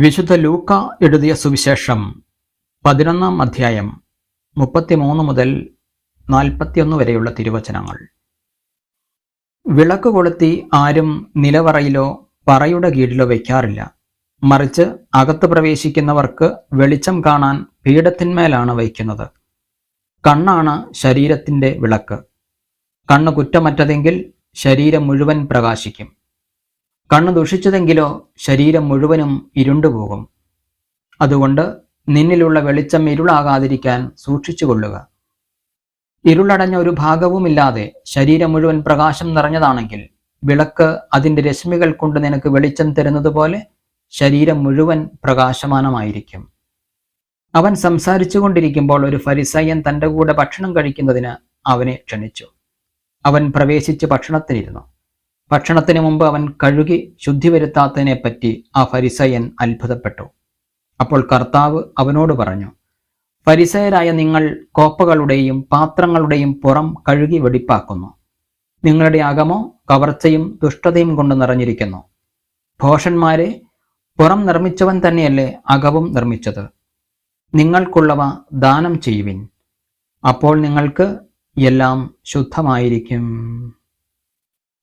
വിശുദ്ധ ലൂക്ക എഴുതിയ സുവിശേഷം പതിനൊന്നാം അധ്യായം മുപ്പത്തിമൂന്ന് മുതൽ നാൽപ്പത്തിയൊന്ന് വരെയുള്ള തിരുവചനങ്ങൾ. വിളക്ക് കൊളുത്തി ആരും നിലവറയിലോ പറയുടെ കീഴിലോ വയ്ക്കാറില്ല. മറിച്ച് അകത്ത് പ്രവേശിക്കുന്നവർക്ക് വെളിച്ചം കാണാൻ പീഠത്തിന്മേലാണ് വയ്ക്കുന്നത്. കണ്ണാണ് ശരീരത്തിന്റെ വിളക്ക്. കണ്ണ് കുറ്റമറ്റതെങ്കിൽ ശരീരം മുഴുവൻ പ്രകാശിക്കും. കണ്ണ് ദുഷിച്ചതെങ്കിലോ ശരീരം മുഴുവനും ഇരുണ്ടുപോകും. അതുകൊണ്ട് നിന്നിലുള്ള വെളിച്ചം ഇരുളാകാതിരിക്കാൻ സൂക്ഷിച്ചുകൊള്ളുക ഇരുളടഞ്ഞ ഒരു ഭാഗവുമില്ലാതെ ശരീരം മുഴുവൻ പ്രകാശം നിറഞ്ഞതാണെങ്കിൽ വിളക്ക് അതിന്റെ രശ്മികൾ കൊണ്ട് നിനക്ക് വെളിച്ചം തരുന്നതുപോലെ ശരീരം മുഴുവൻ പ്രകാശമാനമായിരിക്കും. അവൻ സംസാരിച്ചു കൊണ്ടിരിക്കുമ്പോൾ ഒരു ഫരിസയ്യൻ തന്റെ കൂടെ ഭക്ഷണം കഴിക്കുന്നതിന് അവനെ ക്ഷണിച്ചു. അവൻ പ്രവേശിച്ച് ഭക്ഷണത്തിനിരുന്നു. ഭക്ഷണത്തിന് മുമ്പ് അവൻ കഴുകി ശുദ്ധി വരുത്താത്തതിനെപ്പറ്റി ആ ഫരിസയൻ അത്ഭുതപ്പെട്ടു. അപ്പോൾ കർത്താവ് അവനോട് പറഞ്ഞു ഫരിസയരായ നിങ്ങൾ കോപ്പകളുടെയും പാത്രങ്ങളുടെയും പുറം കഴുകി വെടിപ്പാക്കുന്നു. നിങ്ങളുടെ അകമോ കവർച്ചയും ദുഷ്ടതയും കൊണ്ട് നിറഞ്ഞിരിക്കുന്നു. ഭോഷന്മാരെ പുറം നിർമ്മിച്ചവൻ തന്നെയല്ലേ അകവും നിർമ്മിച്ചത്? നിങ്ങൾക്കുള്ളവ ദാനം ചെയ്യുവിൻ. അപ്പോൾ നിങ്ങൾക്ക് എല്ലാം ശുദ്ധമായിരിക്കും.